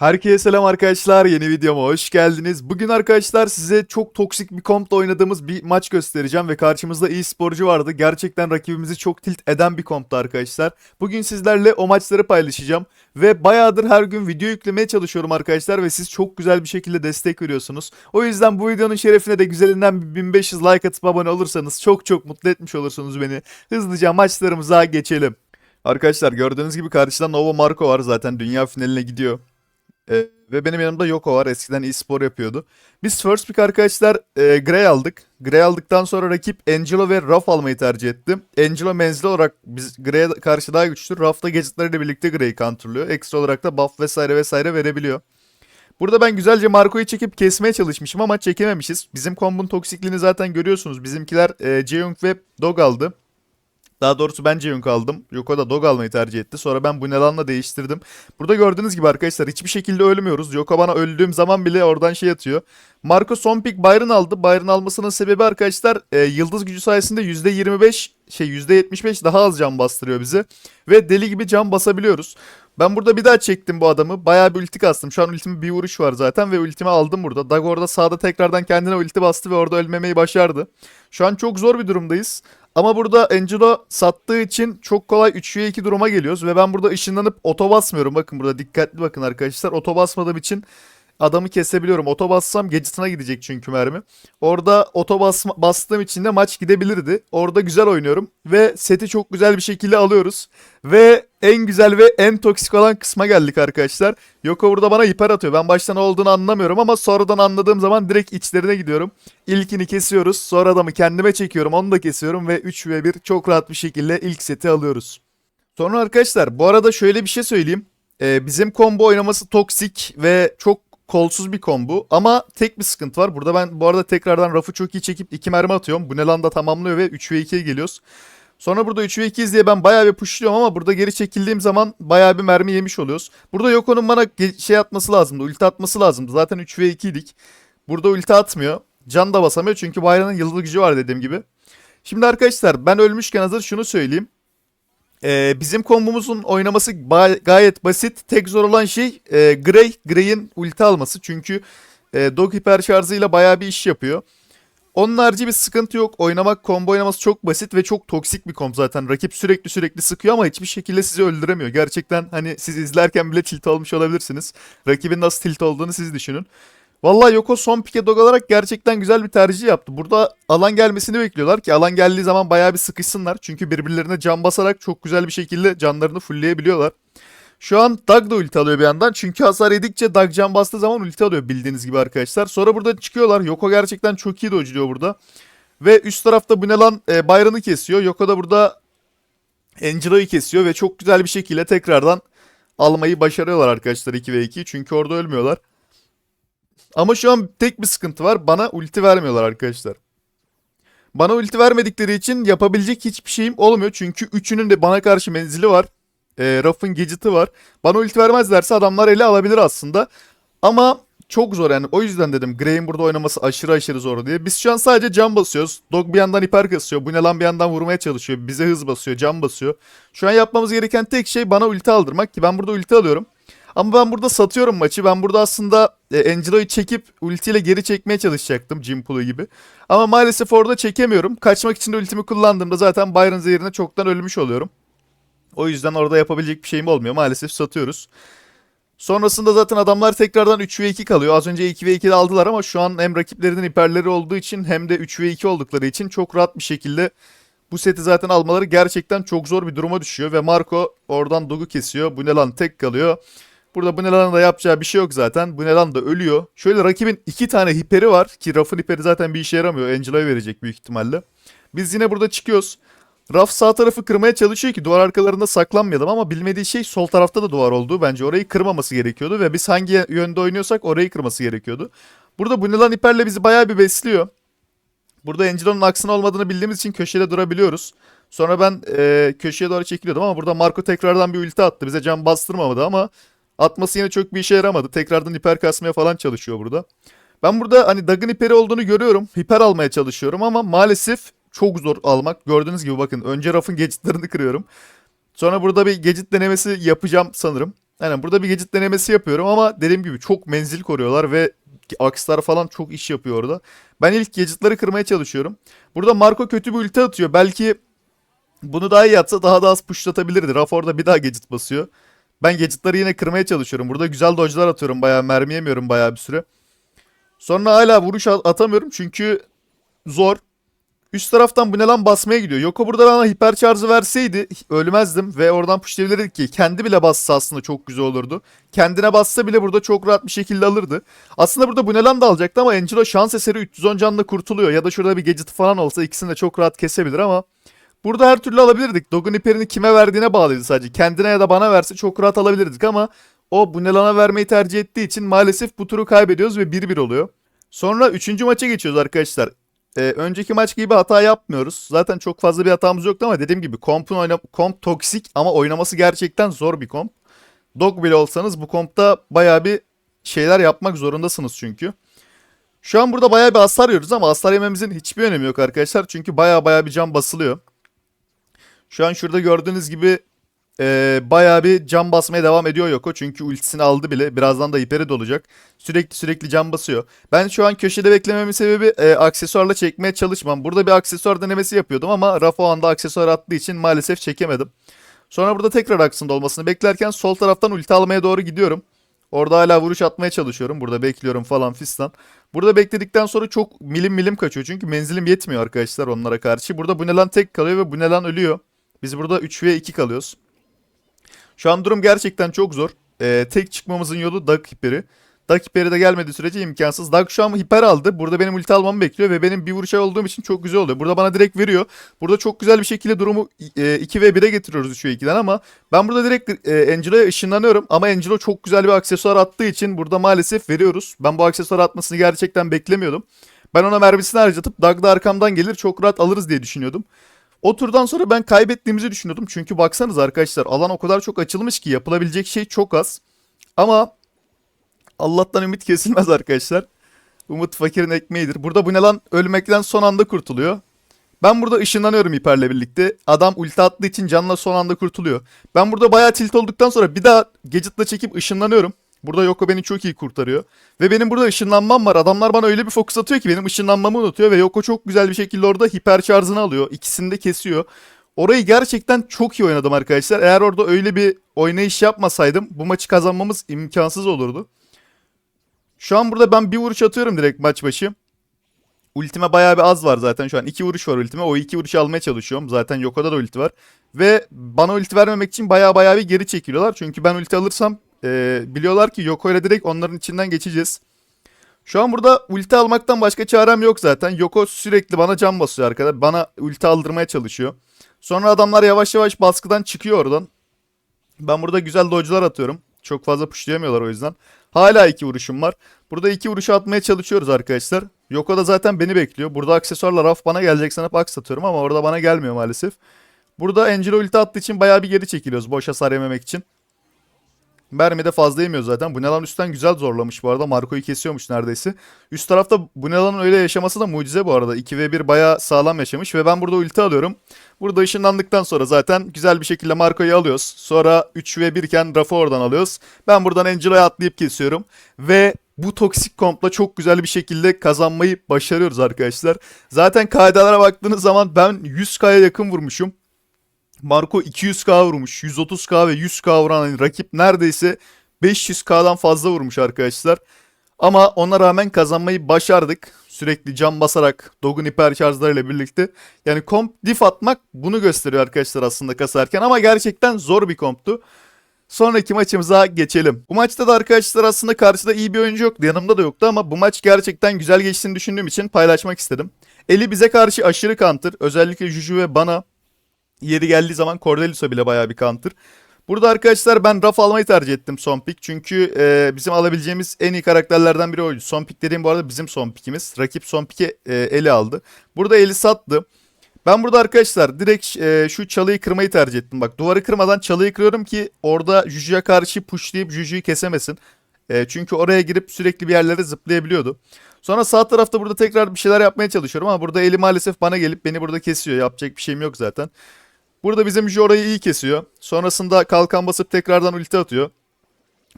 Herkese selam arkadaşlar. Yeni videoma hoş geldiniz. Bugün arkadaşlar size çok toksik bir kompla oynadığımız bir maç göstereceğim ve karşımızda iyi sporcu vardı. Gerçekten rakibimizi çok tilt eden bir komptu arkadaşlar. Bugün sizlerle o maçları paylaşacağım ve bayağıdır her gün video yüklemeye çalışıyorum arkadaşlar ve siz çok güzel bir şekilde destek veriyorsunuz. O yüzden bu videonun şerefine de güzelinden bir 1500 like atıp abone olursanız çok çok mutlu etmiş olursunuz beni. Hızlıca maçlarımıza geçelim. Arkadaşlar gördüğünüz gibi karşıda Novo Marco var zaten dünya finaline gidiyor. Ee, ve benim yanımda Yoko var. Eskiden e-spor yapıyordu. Biz first pick arkadaşlar e, Gray aldık. Gray aldıktan sonra rakip Angelo ve Ruff almayı tercih etti. Angelo menzil olarak biz Gray'e karşı daha güçlü. Ruff da gadgetleriyle birlikte Gray'i counterlıyor. Ekstra olarak da buff vesaire vesaire verebiliyor. Burada ben güzelce Marco'yu çekip kesmeye çalışmışım ama çekememişiz. Bizim kombun toksikliğini zaten görüyorsunuz. Bizimkiler e, Jeyung ve Dog aldı. Daha doğrusu ben Jeyung aldım. Yoko da Dog almayı tercih etti. Sonra ben Bunelan'la değiştirdim. Burada gördüğünüz gibi arkadaşlar hiçbir şekilde ölmüyoruz. Yoko bana öldüğüm zaman bile oradan şey atıyor. Marco son pick Byron aldı. Byron almasının sebebi arkadaşlar e, yıldız gücü sayesinde %25 şey %75 daha az can bastırıyor bizi. Ve deli gibi can basabiliyoruz. Ben burada bir daha çektim bu adamı. Bayağı bir ulti kastım. Şu an ultimi bir vuruş var zaten ve ultimi aldım burada. Dag orada sağda tekrardan kendine ulti bastı ve orada ölmemeyi başardı. Şu an çok zor bir durumdayız. Ama burada Angelo sattığı için çok kolay 3v2 duruma geliyoruz. Ve ben burada ışınlanıp oto basmıyorum. Bakın burada dikkatli bakın arkadaşlar. Oto basmadığım için adamı kesebiliyorum. Oto bassam gadget'ına gidecek çünkü mermi. Orada oto basma, bastığım için de maç gidebilirdi. Orada güzel oynuyorum. Ve seti çok güzel bir şekilde alıyoruz. Ve en güzel ve en toksik olan kısma geldik arkadaşlar. Yoko burada bana hiper atıyor. Ben baştan olduğunu anlamıyorum ama sonradan anladığım zaman direkt içlerine gidiyorum. İlkini kesiyoruz. Sonra adamı kendime çekiyorum. Onu da kesiyorum ve 3 ve 1 çok rahat bir şekilde ilk seti alıyoruz. Sonra arkadaşlar bu arada şöyle bir şey söyleyeyim. Ee, bizim combo oynaması toksik ve çok kolsuz bir combo ama tek bir sıkıntı var. Burada ben bu arada tekrardan rafı çok iyi çekip 2 mermi atıyorum. Bu Nelan da tamamlıyor ve 3 ve 2'ye geliyoruz. Sonra burada 3 ve 2'yiz diye ben bayağı bir pushluyorum ama burada geri çekildiğim zaman bayağı bir mermi yemiş oluyoruz. Burada Yoko'nun bana şey atması lazımdı. Ulti atması lazımdı. Zaten 3 ve 2'ydik. Burada ulti atmıyor. Can da basamıyor çünkü Bayran'ın yıldız gücü var dediğim gibi. Şimdi arkadaşlar ben ölmüşken hazır şunu söyleyeyim. Ee, bizim kombomuzun oynaması gayet basit. Tek zor olan şey e, Grey. Grey'in ulti alması. Çünkü e, Dog hiper şarjıyla bayağı bir iş yapıyor. Onun harici bir sıkıntı yok. Oynamak, combo oynaması çok basit ve çok toksik bir komp zaten. Rakip sürekli sürekli sıkıyor ama hiçbir şekilde sizi öldüremiyor. Gerçekten hani siz izlerken bile tilt olmuş olabilirsiniz. Rakibin nasıl tilt olduğunu siz düşünün. Vallahi Yoko son pike dog alarak gerçekten güzel bir tercih yaptı. Burada alan gelmesini bekliyorlar ki alan geldiği zaman bayağı bir sıkışsınlar. Çünkü birbirlerine can basarak çok güzel bir şekilde canlarını fullleyebiliyorlar. Şu an Doug da ulti alıyor bir yandan. Çünkü hasar yedikçe Doug can bastığı zaman ulti alıyor bildiğiniz gibi arkadaşlar. Sonra burada çıkıyorlar. Yoko gerçekten çok iyi dojluyor burada. Ve üst tarafta Bunelan e, Byron'ı kesiyor. Yoko da burada Angelo'yu kesiyor ve çok güzel bir şekilde tekrardan almayı başarıyorlar arkadaşlar 2 ve 2. Çünkü orada ölmüyorlar. Ama şu an tek bir sıkıntı var. Bana ulti vermiyorlar arkadaşlar. Bana ulti vermedikleri için yapabilecek hiçbir şeyim olmuyor. Çünkü üçünün de bana karşı menzili var. E, Ruff'ın gadget'ı var. Bana ulti vermezlerse adamlar ele alabilir aslında. Ama çok zor yani. O yüzden dedim Gray'in burada oynaması aşırı aşırı zor diye. Biz şu an sadece can basıyoruz. Dog bir yandan hiper kasıyor. Bu ne lan bir yandan vurmaya çalışıyor. Bize hız basıyor, can basıyor. Şu an yapmamız gereken tek şey bana ulti aldırmak ki ben burada ulti alıyorum. Ama ben burada satıyorum maçı. Ben burada aslında e, Angelo'yu çekip ultiyle geri çekmeye çalışacaktım. Jimpulu gibi. Ama maalesef orada çekemiyorum. Kaçmak için de ultimi kullandığımda zaten Byron zehirine çoktan ölmüş oluyorum. O yüzden orada yapabilecek bir şeyim olmuyor. Maalesef satıyoruz. Sonrasında zaten adamlar tekrardan 3 ve 2 kalıyor. Az önce 2 ve 2'de aldılar ama şu an hem rakiplerinin hiperleri olduğu için hem de 3 ve 2 oldukları için çok rahat bir şekilde bu seti zaten almaları gerçekten çok zor bir duruma düşüyor. Ve Marco oradan Dog'u kesiyor. Bu ne lan tek kalıyor. Burada Bunelan'ın da yapacağı bir şey yok zaten. Bunelan da ölüyor. Şöyle rakibin iki tane hiperi var ki Ruff'ın hiperi zaten bir işe yaramıyor. Angelo'ya verecek büyük ihtimalle. Biz yine burada çıkıyoruz. Raf sağ tarafı kırmaya çalışıyor ki duvar arkalarında saklanmayalım ama bilmediği şey sol tarafta da duvar olduğu. Bence orayı kırmaması gerekiyordu ve biz hangi yönde oynuyorsak orayı kırması gerekiyordu. Burada Bunelan hiperle bizi bayağı bir besliyor. Burada Angelo'nun aksine olmadığını bildiğimiz için köşede durabiliyoruz. Sonra ben e, köşeye doğru çekiliyordum ama burada Marco tekrardan bir ulti attı. Bize can bastırmamadı ama atması yine çok bir işe yaramadı. Tekrardan hiper kasmaya falan çalışıyor burada. Ben burada hani Dag'ın hiperi olduğunu görüyorum. Hiper almaya çalışıyorum ama maalesef çok zor almak. Gördüğünüz gibi bakın önce rafın gadgetlerini kırıyorum. Sonra burada bir gadget denemesi yapacağım sanırım. Yani burada bir gadget denemesi yapıyorum ama dediğim gibi çok menzil koruyorlar ve akslar falan çok iş yapıyor orada. Ben ilk gadgetları kırmaya çalışıyorum. Burada Marco kötü bir ulti atıyor. Belki bunu daha iyi atsa daha da az pushlatabilirdi. Raf orada bir daha gadget basıyor. Ben gadgetları yine kırmaya çalışıyorum. Burada güzel dodge'lar atıyorum. Bayağı mermi yemiyorum bayağı bir süre. Sonra hala vuruş at- atamıyorum çünkü zor. Üst taraftan bu ne lan basmaya gidiyor. Yoko burada bana hiper charge'ı verseydi ölmezdim ve oradan pushlayabilirdik ki kendi bile bassa aslında çok güzel olurdu. Kendine bassa bile burada çok rahat bir şekilde alırdı. Aslında burada bu ne lan da alacaktı ama Angelo şans eseri 310 canla kurtuluyor. Ya da şurada bir gadget falan olsa ikisini de çok rahat kesebilir ama burada her türlü alabilirdik. Dog'un hiperini kime verdiğine bağlıydı sadece. Kendine ya da bana verse çok rahat alabilirdik ama o bu ne lana vermeyi tercih ettiği için maalesef bu turu kaybediyoruz ve 1-1 oluyor. Sonra 3. maça geçiyoruz arkadaşlar. Ee, önceki maç gibi hata yapmıyoruz. Zaten çok fazla bir hatamız yoktu ama dediğim gibi kompun oyna komp toksik ama oynaması gerçekten zor bir komp. Dog bile olsanız bu kompta bayağı bir şeyler yapmak zorundasınız çünkü. Şu an burada bayağı bir hasar yiyoruz ama hasar yememizin hiçbir önemi yok arkadaşlar. Çünkü bayağı bayağı bir can basılıyor. Şu an şurada gördüğünüz gibi e, bayağı bir can basmaya devam ediyor Yoko. Çünkü ultisini aldı bile. Birazdan da hiperi dolacak. Sürekli sürekli can basıyor. Ben şu an köşede beklememin sebebi e, aksesuarla çekmeye çalışmam. Burada bir aksesuar denemesi yapıyordum ama Rafa o anda aksesuar attığı için maalesef çekemedim. Sonra burada tekrar aksında olmasını beklerken sol taraftan ulti almaya doğru gidiyorum. Orada hala vuruş atmaya çalışıyorum. Burada bekliyorum falan fistan. Burada bekledikten sonra çok milim milim kaçıyor. Çünkü menzilim yetmiyor arkadaşlar onlara karşı. Burada Bunelan tek kalıyor ve Bunelan ölüyor. Biz burada 3 ve 2 kalıyoruz. Şu an durum gerçekten çok zor. Ee, tek çıkmamızın yolu Dark Hiper'i. Dark Hiper'i de gelmediği sürece imkansız. Dark şu an hiper aldı. Burada benim ulti almamı bekliyor ve benim bir vuruşa olduğum için çok güzel oluyor. Burada bana direkt veriyor. Burada çok güzel bir şekilde durumu e, 2 ve 1'e getiriyoruz 3 ve 2'den ama ben burada direkt e, Angelo'ya ışınlanıyorum. Ama Angelo çok güzel bir aksesuar attığı için burada maalesef veriyoruz. Ben bu aksesuar atmasını gerçekten beklemiyordum. Ben ona mermisini harcatıp Doug da arkamdan gelir çok rahat alırız diye düşünüyordum. O turdan sonra ben kaybettiğimizi düşünüyordum. Çünkü baksanız arkadaşlar alan o kadar çok açılmış ki yapılabilecek şey çok az. Ama Allah'tan ümit kesilmez arkadaşlar. Umut fakirin ekmeğidir. Burada bu ne lan ölmekten son anda kurtuluyor. Ben burada ışınlanıyorum hiperle birlikte. Adam ulti attığı için canla son anda kurtuluyor. Ben burada bayağı tilt olduktan sonra bir daha gadget'la çekip ışınlanıyorum. Burada Yoko beni çok iyi kurtarıyor. Ve benim burada ışınlanmam var. Adamlar bana öyle bir fokus atıyor ki benim ışınlanmamı unutuyor. Ve Yoko çok güzel bir şekilde orada hiper şarjını alıyor. İkisini de kesiyor. Orayı gerçekten çok iyi oynadım arkadaşlar. Eğer orada öyle bir oynayış yapmasaydım bu maçı kazanmamız imkansız olurdu. Şu an burada ben bir vuruş atıyorum direkt maç başı. Ultime bayağı bir az var zaten şu an. iki vuruş var ultime. O iki vuruşu almaya çalışıyorum. Zaten Yoko'da da ulti var. Ve bana ulti vermemek için bayağı bayağı bir geri çekiliyorlar. Çünkü ben ulti alırsam e, biliyorlar ki Yoko ile direkt onların içinden geçeceğiz. Şu an burada ulti almaktan başka çarem yok zaten. Yoko sürekli bana can basıyor arkada. Bana ulti aldırmaya çalışıyor. Sonra adamlar yavaş yavaş baskıdan çıkıyor oradan. Ben burada güzel dodge'lar atıyorum. Çok fazla pushlayamıyorlar o yüzden. Hala iki vuruşum var. Burada iki vuruşu atmaya çalışıyoruz arkadaşlar. Yoko da zaten beni bekliyor. Burada aksesuarla raf bana gelecek sanıp aks atıyorum ama orada bana gelmiyor maalesef. Burada Angelo ulti attığı için bayağı bir geri çekiliyoruz boş hasar yememek için. Mermi de fazla yemiyor zaten. Bunelan üstten güzel zorlamış bu arada. Marco'yu kesiyormuş neredeyse. Üst tarafta Bunelan'ın öyle yaşaması da mucize bu arada. 2 ve 1 bayağı sağlam yaşamış ve ben burada ulti alıyorum. Burada ışınlandıktan sonra zaten güzel bir şekilde Marco'yu alıyoruz. Sonra 3 ve 1 iken Raf'ı oradan alıyoruz. Ben buradan Angelo'ya atlayıp kesiyorum. Ve bu toksik kompla çok güzel bir şekilde kazanmayı başarıyoruz arkadaşlar. Zaten KD'lara baktığınız zaman ben 100k'ya yakın vurmuşum. Marco 200k vurmuş. 130k ve 100k vuran rakip neredeyse 500k'dan fazla vurmuş arkadaşlar. Ama ona rağmen kazanmayı başardık. Sürekli can basarak Dog'un hiper şarjlarıyla birlikte. Yani komp diff atmak bunu gösteriyor arkadaşlar aslında kasarken. Ama gerçekten zor bir komptu. Sonraki maçımıza geçelim. Bu maçta da arkadaşlar aslında karşıda iyi bir oyuncu yoktu. Yanımda da yoktu ama bu maç gerçekten güzel geçtiğini düşündüğüm için paylaşmak istedim. Eli bize karşı aşırı counter. Özellikle Juju ve bana Yeri geldiği zaman Cordelius'a bile bayağı bir counter. Burada arkadaşlar ben Raf almayı tercih ettim son pick. Çünkü e, bizim alabileceğimiz en iyi karakterlerden biri oydu. Son pick dediğim bu arada bizim son pickimiz. Rakip son pick'i e, eli aldı. Burada eli sattı. Ben burada arkadaşlar direkt e, şu çalıyı kırmayı tercih ettim. Bak duvarı kırmadan çalıyı kırıyorum ki orada Juju'ya karşı pushlayıp Juju'yu kesemesin. E, çünkü oraya girip sürekli bir yerlere zıplayabiliyordu. Sonra sağ tarafta burada tekrar bir şeyler yapmaya çalışıyorum ama burada eli maalesef bana gelip beni burada kesiyor. Yapacak bir şeyim yok zaten. Burada bizim Jora'yı iyi kesiyor. Sonrasında kalkan basıp tekrardan ulti atıyor.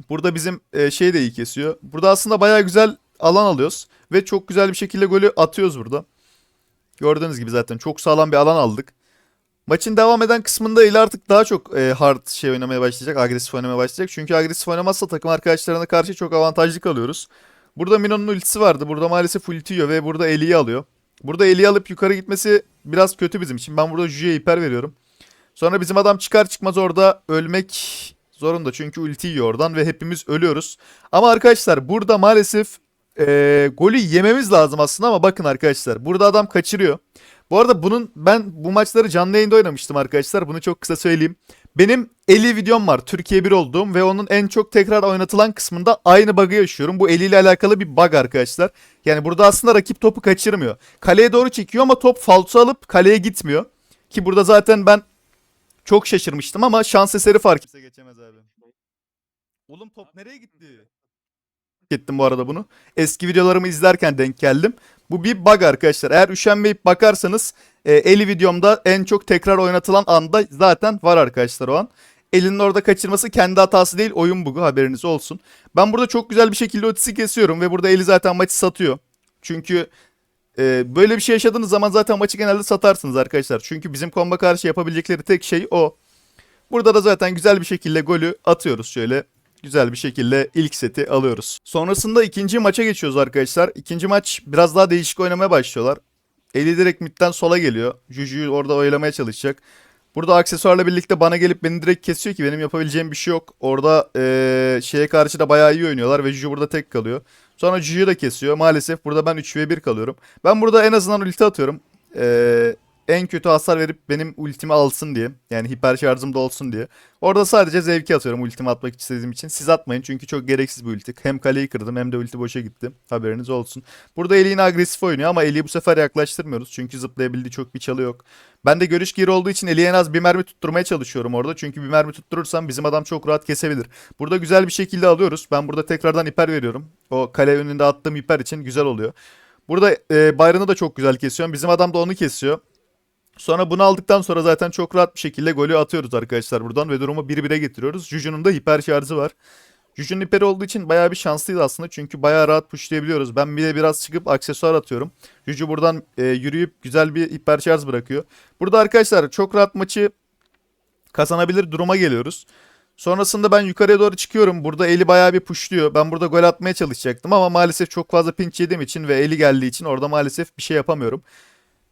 Burada bizim e, şey de iyi kesiyor. Burada aslında baya güzel alan alıyoruz. Ve çok güzel bir şekilde golü atıyoruz burada. Gördüğünüz gibi zaten çok sağlam bir alan aldık. Maçın devam eden kısmında ile artık daha çok e, hard şey oynamaya başlayacak. Agresif oynamaya başlayacak. Çünkü agresif oynamazsa takım arkadaşlarına karşı çok avantajlı kalıyoruz. Burada Mino'nun ultisi vardı. Burada maalesef ulti yiyor ve burada Eli'yi alıyor. Burada Eli'yi alıp yukarı gitmesi biraz kötü bizim için. Ben burada Juju'ya hiper veriyorum. Sonra bizim adam çıkar çıkmaz orada ölmek zorunda. Çünkü ulti yiyor oradan ve hepimiz ölüyoruz. Ama arkadaşlar burada maalesef e, golü yememiz lazım aslında ama bakın arkadaşlar. Burada adam kaçırıyor. Bu arada bunun ben bu maçları canlı yayında oynamıştım arkadaşlar. Bunu çok kısa söyleyeyim. Benim 50 videom var Türkiye 1 olduğum ve onun en çok tekrar oynatılan kısmında aynı bug'ı yaşıyorum. Bu eliyle alakalı bir bug arkadaşlar. Yani burada aslında rakip topu kaçırmıyor. Kaleye doğru çekiyor ama top falso alıp kaleye gitmiyor. Ki burada zaten ben çok şaşırmıştım ama şans eseri fark kimse geçemez abi. Oğlum top nereye gitti? Ettim bu arada bunu. Eski videolarımı izlerken denk geldim. Bu bir bug arkadaşlar. Eğer üşenmeyip bakarsanız e, Eli videomda en çok tekrar oynatılan anda zaten var arkadaşlar o an. Elinin orada kaçırması kendi hatası değil oyun bugu haberiniz olsun. Ben burada çok güzel bir şekilde otisi kesiyorum ve burada Eli zaten maçı satıyor. Çünkü e, böyle bir şey yaşadığınız zaman zaten maçı genelde satarsınız arkadaşlar. Çünkü bizim komba karşı yapabilecekleri tek şey o. Burada da zaten güzel bir şekilde golü atıyoruz şöyle. Güzel bir şekilde ilk seti alıyoruz. Sonrasında ikinci maça geçiyoruz arkadaşlar. İkinci maç biraz daha değişik oynamaya başlıyorlar. Eli direkt midden sola geliyor. Juju'yu orada oyalamaya çalışacak. Burada aksesuarla birlikte bana gelip beni direkt kesiyor ki benim yapabileceğim bir şey yok. Orada ee, şeye karşı da bayağı iyi oynuyorlar ve Juju burada tek kalıyor. Sonra Juju'yu da kesiyor. Maalesef burada ben 3v1 kalıyorum. Ben burada en azından ulti atıyorum. Eee en kötü hasar verip benim ultimi alsın diye. Yani hiper şarjım da olsun diye. Orada sadece zevki atıyorum ultimi atmak istediğim için. Siz atmayın çünkü çok gereksiz bir ulti. Hem kaleyi kırdım hem de ulti boşa gitti. Haberiniz olsun. Burada Eli yine agresif oynuyor ama Eli'yi bu sefer yaklaştırmıyoruz. Çünkü zıplayabildiği çok bir çalı yok. Ben de görüş geri olduğu için Eli'ye en az bir mermi tutturmaya çalışıyorum orada. Çünkü bir mermi tutturursam bizim adam çok rahat kesebilir. Burada güzel bir şekilde alıyoruz. Ben burada tekrardan hiper veriyorum. O kale önünde attığım hiper için güzel oluyor. Burada e, Byron'ı da çok güzel kesiyorum. Bizim adam da onu kesiyor. Sonra bunu aldıktan sonra zaten çok rahat bir şekilde golü atıyoruz arkadaşlar buradan ve durumu 1-1'e getiriyoruz. Juju'nun da hiper şarjı var. Juju'nun hiperi olduğu için bayağı bir şanslıyız aslında çünkü bayağı rahat pushlayabiliyoruz. Ben bir de biraz çıkıp aksesuar atıyorum. Juju buradan e, yürüyüp güzel bir hiper şarj bırakıyor. Burada arkadaşlar çok rahat maçı kazanabilir duruma geliyoruz. Sonrasında ben yukarıya doğru çıkıyorum. Burada eli bayağı bir pushluyor. Ben burada gol atmaya çalışacaktım ama maalesef çok fazla pinch yediğim için ve eli geldiği için orada maalesef bir şey yapamıyorum.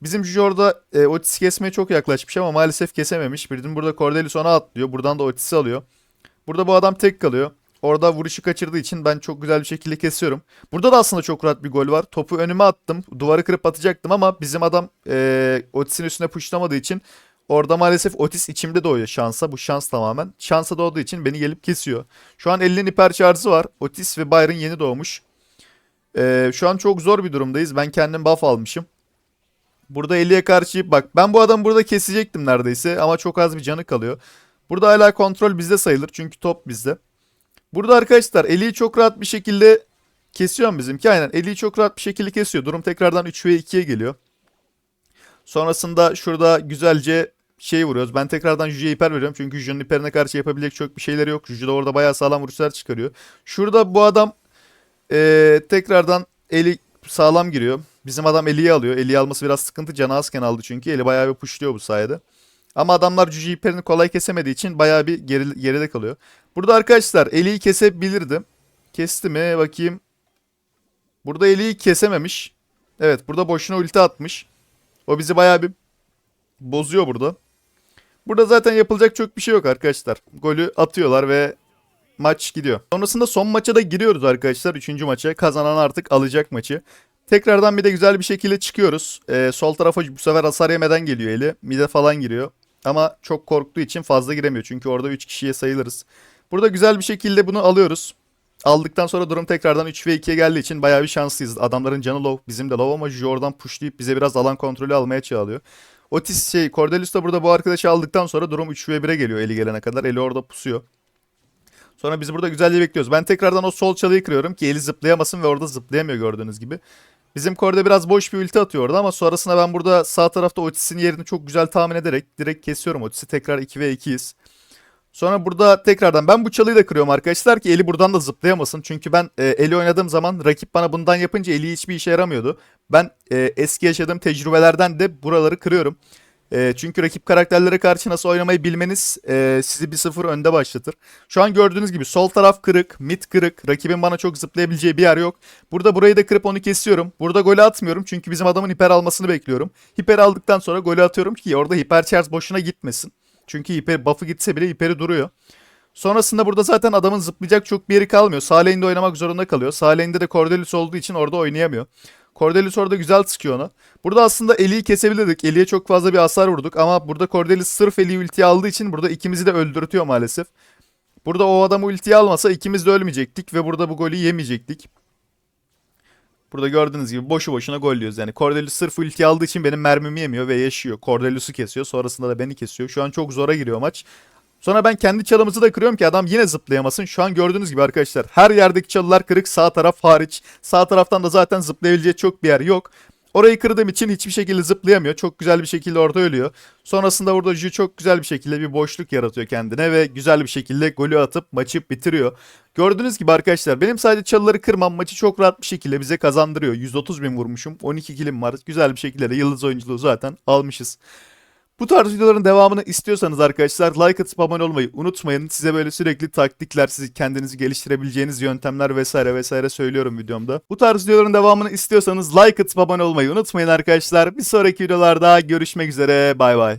Bizim Juju orada e, Otis kesmeye çok yaklaşmış ama maalesef kesememiş. Birinin burada Cordelius ona atlıyor. Buradan da Otis'i alıyor. Burada bu adam tek kalıyor. Orada vuruşu kaçırdığı için ben çok güzel bir şekilde kesiyorum. Burada da aslında çok rahat bir gol var. Topu önüme attım. Duvarı kırıp atacaktım ama bizim adam e, Otis'in üstüne pushlamadığı için orada maalesef Otis içimde doğuyor şansa. Bu şans tamamen. Şansa doğduğu için beni gelip kesiyor. Şu an 50'nin hiper şarjı var. Otis ve Byron yeni doğmuş. E, şu an çok zor bir durumdayız. Ben kendim buff almışım. Burada 50'ye karşı bak ben bu adamı burada kesecektim neredeyse ama çok az bir canı kalıyor. Burada hala kontrol bizde sayılır çünkü top bizde. Burada arkadaşlar Eli'yi çok rahat bir şekilde kesiyor bizimki aynen. Eli'yi çok rahat bir şekilde kesiyor. Durum tekrardan 3 ve 2'ye geliyor. Sonrasında şurada güzelce şey vuruyoruz. Ben tekrardan Juju'ya hiper veriyorum. Çünkü Juju'nun hiperine karşı yapabilecek çok bir şeyleri yok. Juju da orada bayağı sağlam vuruşlar çıkarıyor. Şurada bu adam ee, tekrardan eli sağlam giriyor. Bizim adam Eli'yi alıyor. Eli'yi alması biraz sıkıntı. Canı azken aldı çünkü. Eli bayağı bir pushluyor bu sayede. Ama adamlar Juju hiperini kolay kesemediği için bayağı bir geri, geride kalıyor. Burada arkadaşlar Eli'yi kesebilirdi. Kesti mi? Bakayım. Burada Eli'yi kesememiş. Evet burada boşuna ulti atmış. O bizi bayağı bir bozuyor burada. Burada zaten yapılacak çok bir şey yok arkadaşlar. Golü atıyorlar ve maç gidiyor. Sonrasında son maça da giriyoruz arkadaşlar. Üçüncü maça. Kazanan artık alacak maçı. Tekrardan bir de güzel bir şekilde çıkıyoruz. Ee, sol tarafa bu sefer hasar yemeden geliyor eli. Mide falan giriyor. Ama çok korktuğu için fazla giremiyor. Çünkü orada 3 kişiye sayılırız. Burada güzel bir şekilde bunu alıyoruz. Aldıktan sonra durum tekrardan 3 ve 2'ye geldiği için bayağı bir şanslıyız. Adamların canı low, bizim de low ama Juju oradan pushlayıp bize biraz alan kontrolü almaya çağırıyor. Otis şey, Cordelius da burada bu arkadaşı aldıktan sonra durum 3 ve 1'e geliyor eli gelene kadar. Eli orada pusuyor. Sonra biz burada güzelce bekliyoruz. Ben tekrardan o sol çalıyı kırıyorum ki eli zıplayamasın ve orada zıplayamıyor gördüğünüz gibi. Bizim Korda biraz boş bir ulti atıyor orada ama sonrasında ben burada sağ tarafta Otis'in yerini çok güzel tahmin ederek direkt kesiyorum Otis'i. Tekrar 2 ve 2'yiz. Sonra burada tekrardan ben bu çalıyı da kırıyorum arkadaşlar ki eli buradan da zıplayamasın. Çünkü ben e, eli oynadığım zaman rakip bana bundan yapınca eli hiçbir işe yaramıyordu. Ben e, eski yaşadığım tecrübelerden de buraları kırıyorum. E, çünkü rakip karakterlere karşı nasıl oynamayı bilmeniz e, sizi bir sıfır önde başlatır. Şu an gördüğünüz gibi sol taraf kırık, mid kırık. Rakibin bana çok zıplayabileceği bir yer yok. Burada burayı da kırıp onu kesiyorum. Burada golü atmıyorum çünkü bizim adamın hiper almasını bekliyorum. Hiper aldıktan sonra golü atıyorum ki orada hiper charge boşuna gitmesin. Çünkü hiper buff'ı gitse bile hiperi duruyor. Sonrasında burada zaten adamın zıplayacak çok bir yeri kalmıyor. Sağ oynamak zorunda kalıyor. Sağ de Cordelius olduğu için orada oynayamıyor. Cordelius orada güzel sıkıyor onu. Burada aslında Eli'yi kesebilirdik. Eli'ye çok fazla bir hasar vurduk ama burada Cordelius sırf Eli'yi ultiye aldığı için burada ikimizi de öldürtüyor maalesef. Burada o adamı ultiye almasa ikimiz de ölmeyecektik ve burada bu golü yemeyecektik. Burada gördüğünüz gibi boşu boşuna gol yiyoruz. Yani Cordelius sırf ulti aldığı için benim mermimi yemiyor ve yaşıyor. Cordelius'u kesiyor. Sonrasında da beni kesiyor. Şu an çok zora giriyor maç. Sonra ben kendi çalımızı da kırıyorum ki adam yine zıplayamasın. Şu an gördüğünüz gibi arkadaşlar her yerdeki çalılar kırık sağ taraf hariç. Sağ taraftan da zaten zıplayabileceği çok bir yer yok. Orayı kırdığım için hiçbir şekilde zıplayamıyor. Çok güzel bir şekilde orada ölüyor. Sonrasında burada Ju çok güzel bir şekilde bir boşluk yaratıyor kendine ve güzel bir şekilde golü atıp maçı bitiriyor. Gördüğünüz gibi arkadaşlar benim sadece çalıları kırmam maçı çok rahat bir şekilde bize kazandırıyor. 130 bin vurmuşum. 12 kilim var. Güzel bir şekilde de yıldız oyunculuğu zaten almışız. Bu tarz videoların devamını istiyorsanız arkadaşlar like atıp abone olmayı unutmayın. Size böyle sürekli taktikler, sizi kendinizi geliştirebileceğiniz yöntemler vesaire vesaire söylüyorum videomda. Bu tarz videoların devamını istiyorsanız like atıp abone olmayı unutmayın arkadaşlar. Bir sonraki videolarda görüşmek üzere. Bay bay.